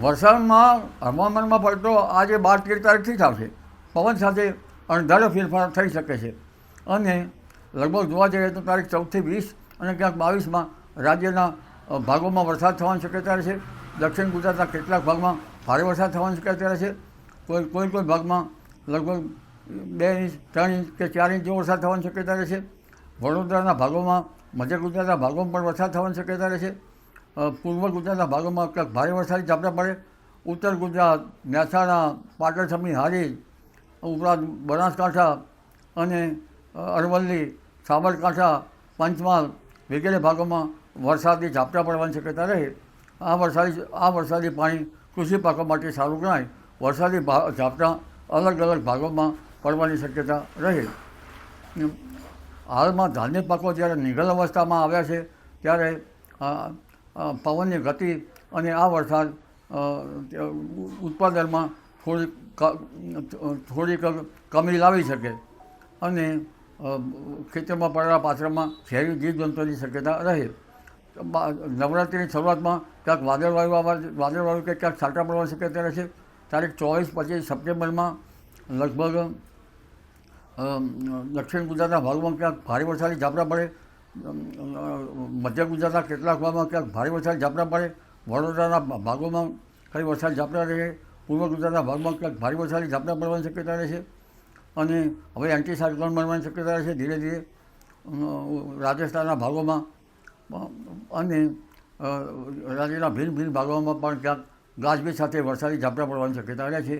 વરસાદમાં હવામાનમાં પડતો આજે બાર તેર તારીખથી થશે. પવન સાથે અણધારો ફેરફાર થઈ શકે છે. અને લગભગ જોવા જઈએ તો તારીખ ચૌદથી વીસ અને ક્યાંક બાવીસમાં રાજ્યના ભાગોમાં વરસાદ થવાની શક્યતા રહેશે દક્ષિણ ગુજરાતના કેટલાક ભાગમાં ભારે વરસાદ થવાની શક્યતા રહેશે કોઈ કોઈ કોઈ ભાગમાં લગભગ બે ઇંચ ત્રણ ઇંચ કે ચાર ઇંચ જેવો વરસાદ થવાની શક્યતા રહેશે વડોદરાના ભાગોમાં મધ્ય ગુજરાતના ભાગોમાં પણ વરસાદ થવાની શક્યતા અ, પૂર્વ ગુજરાતના ભાગોમાં ક્યાંક ભારે વરસાદી ઝાપટા પડે. ઉત્તર ગુજરાત, મહેસાણા, પાટણ સમી હારી, ઉપરાંત બનાસકાંઠા અને અરવલ્લી, સાબરકાંઠા, પંચમહાલ વગેરે ભાગોમાં વરસાદી ઝાપટા પડવાની શક્યતા રહે. આ વરસાદી આ વરસાદી પાણી કૃષિ પાકો માટે સારું ગણાય. વરસાદી ઝાપટા અલગ અલગ ભાગોમાં પડવાની શક્યતા રહે. હાલમાં ધાન્ય પાકો જ્યારે નિગલ અવસ્થામાં આવ્યા છે, ત્યારે પવનની ગતિ અને આ વરસાદ ઉત્પાદનમાં થોડીક થોડીક કમી લાવી શકે અને ખેતરમાં પડેલા પાત્રમાં ઝેરી જીવજંતુની શક્યતા રહે. નવરાત્રિની શરૂઆતમાં ક્યાંક વાદળવાયુ આવવા વાદળવાયુ કે ક્યાંક છાંટા પડવાની શક્યતા રહેશે? તારીખ ચોવીસ પચીસ સપ્ટેમ્બરમાં લગભગ દક્ષિણ ગુજરાતના ભાગમાં ક્યાંક ભારે વરસાદી ઝાપટા પડે મધ્ય ગુજરાતના કેટલાક ભાગમાં ક્યાંક ભારે વરસાદ ઝાપટા પડે, વડોદરાના ભાગોમાં કઈ વરસાદ ઝાપટા રહે, પૂર્વ ગુજરાતના ભાગમાં ક્યાંક ભારે વરસાદી ઝાપટા પડવાની શક્યતા રહેશે અને હવે એન્ટી સાયક્લોન બનવાની શક્યતા રહેશે ધીરે ધીરે. રાજસ્થાનના ભાગોમાં, અને રાજ્યના ભિન્ન ભિન્ન ભાગોમાં પણ ક્યાંક ગાજવીજ સાથે વરસાદી ઝાપટા પડવાની શક્યતા રહે છે.